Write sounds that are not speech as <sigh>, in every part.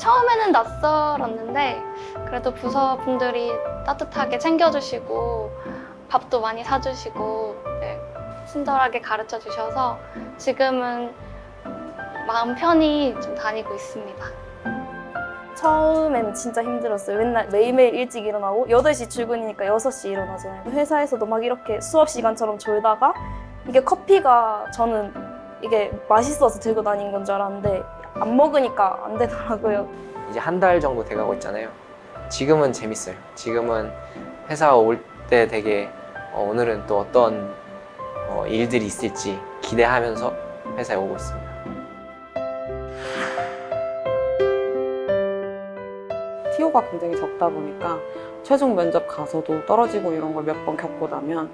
처음에는 낯설었는데 그래도 부서분들이 따뜻하게 챙겨주시고 밥도 많이 사주시고 네, 친절하게 가르쳐 주셔서 지금은 마음 편히 좀 다니고 있습니다. 처음엔 진짜 힘들었어요. 맨날 매일매일 일찍 일어나고 8시 출근이니까 6시 일어나잖아요. 회사에서도 막 이렇게 수업 시간처럼 졸다가 이게 커피가 저는 이게 맛있어서 들고 다닌 건 줄 알았는데 안 먹으니까 안 되더라고요. 이제 한 달 정도 돼가고 있잖아요. 지금은 재밌어요. 지금은 회사 올 때 되게 어, 오늘은 또 어떤 어, 일들이 있을지 기대하면서 회사에 오고 있습니다. 티오가 굉장히 적다 보니까 최종 면접 가서도 떨어지고 이런 걸 몇 번 겪고 나면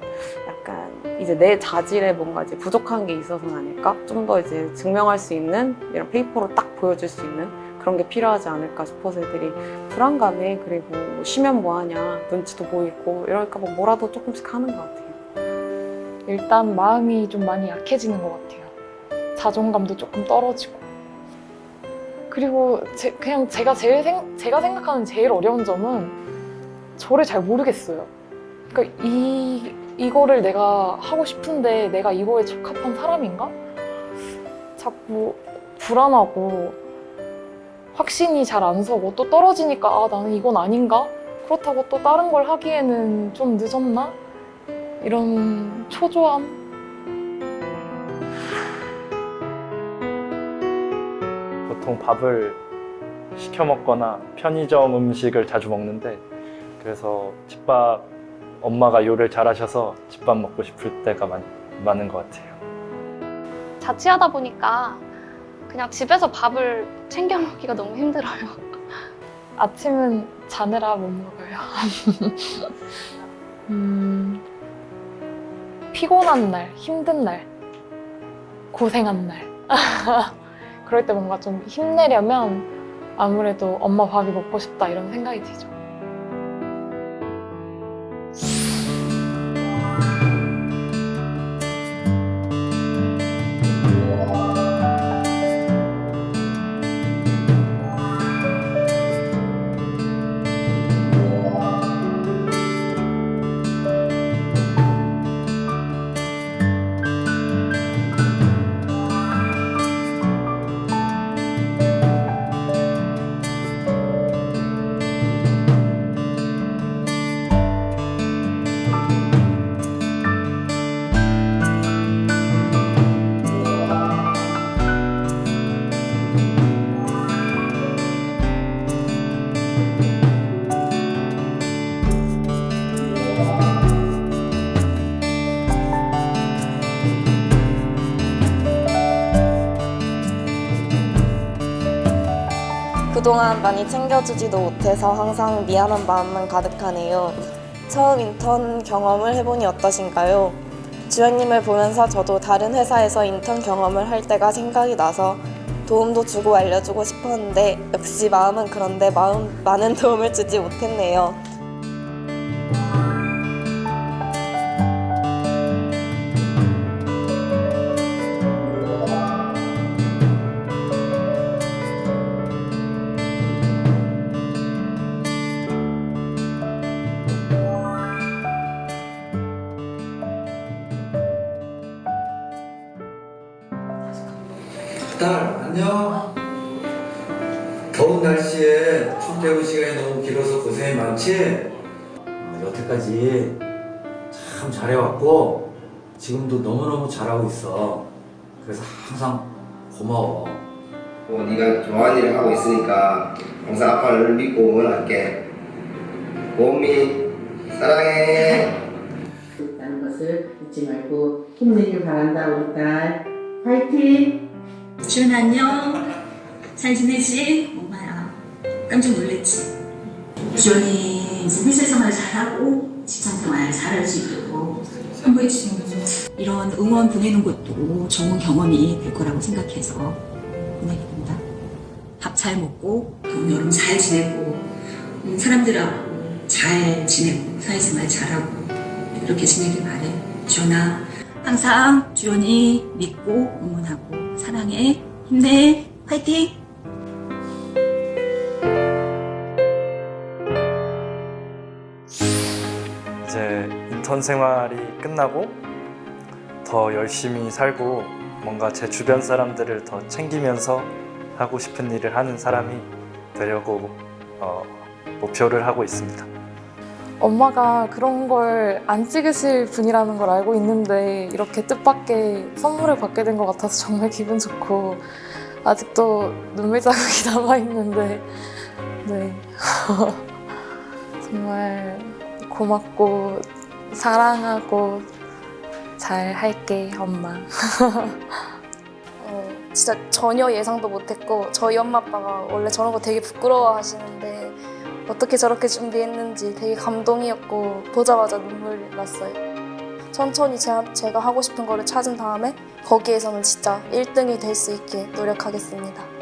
약간 이제 내 자질에 뭔가 이제 부족한 게 있어서는 아닐까? 좀 더 이제 증명할 수 있는 이런 페이퍼로 딱 보여줄 수 있는 그런 게 필요하지 않을까 싶어서 애들이 불안감에 그리고 뭐 쉬면 뭐하냐 눈치도 보이고 이럴까 봐 뭐라도 조금씩 하는 것 같아요. 일단 마음이 좀 많이 약해지는 것 같아요. 자존감도 조금 떨어지고. 그리고 제- 그냥 제가 제일 생, 제가 생각하는 제일 어려운 점은 저를 잘 모르겠어요. 그러니까 이 이거를 내가 하고 싶은데 내가 이거에 적합한 사람인가? 자꾸 불안하고 확신이 잘 안 서고 또 떨어지니까 아 나는 이건 아닌가? 그렇다고 또 다른 걸 하기에는 좀 늦었나? 이런 초조함? 보통 밥을 시켜 먹거나 편의점 음식을 자주 먹는데 그래서 집밥 엄마가 요리를 잘하셔서 집밥 먹고 싶을 때가 많, 많은 것 같아요. 자취하다 보니까 그냥 집에서 밥을 챙겨 먹기가 너무 힘들어요. <laughs> 아침은 자느라 못 먹어요. <laughs> 음, 피곤한 날, 힘든 날, 고생한 날. <laughs> 그럴 때 뭔가 좀 힘내려면 아무래도 엄마 밥이 먹고 싶다 이런 생각이 들죠. 그동안 많이 챙겨주지도 못해서 항상 미안한 마음만 가득하네요. 처음 인턴 경험을 해보니 어떠신가요? 주연님을 보면서 저도 다른 회사에서 인턴 경험을 할 때가 생각이 나서 도움도 주고 알려주고 싶었는데 역시 마음은 그런데 마음 많은 도움을 주지 못했네요. 딸 안녕. 더운 날씨에 출 퇴근 시간이 너무 길어서 고생이 많지? 어, 여태까지 참 잘해왔고 지금도 너무너무 잘하고 있어. 그래서 항상 고마워. 뭐 네가 좋아하는 일을 하고 있으니까 항상 아빠를 믿고 응원할게. 고은미 사랑해. 있다는 것을 잊지 말고 힘내길 바란다 우리 딸 파이팅! 주연 안녕. 잘 지내지? 엄마야. 깜짝 놀랬지? 주연이 이제 회사 생활 잘하고 직장 생활 잘할 수 있도록 선보해 주신 이런 응원 보내는 것도 좋은 경험이 될 거라고 생각해서 보내게 된다. 밥 잘 먹고 여름 잘 지내고 음, 사람들하고 잘 지내고 사회생활 잘하고 그렇게 지내길 바래. 주연아 항상 주연이 믿고 응원하고 사랑해. 힘내. 화이팅! 이제 인턴 생활이 끝나고 더 열심히 살고 뭔가 제 주변 사람들을 더 챙기면서 하고 싶은 일을 하는 사람이 되려고 어, 목표를 하고 있습니다. 엄마가 그런 걸 안 찍으실 분이라는 걸 알고 있는데 이렇게 뜻밖의 선물을 받게 된 것 같아서 정말 기분 좋고 아직도 눈물 자국이 <laughs> 남아 있는데 네 <laughs> 정말 고맙고 사랑하고 잘 할게 엄마. <laughs> 어, 진짜 전혀 예상도 못했고 저희 엄마 아빠가 원래 저런 거 되게 부끄러워하시는데 어떻게 저렇게 준비했는지 되게 감동이었고 보자마자 눈물 났어요. 천천히 제가, 제가 하고 싶은 거를 찾은 다음에 거기에서는 진짜 1등이 될 수 있게 노력하겠습니다.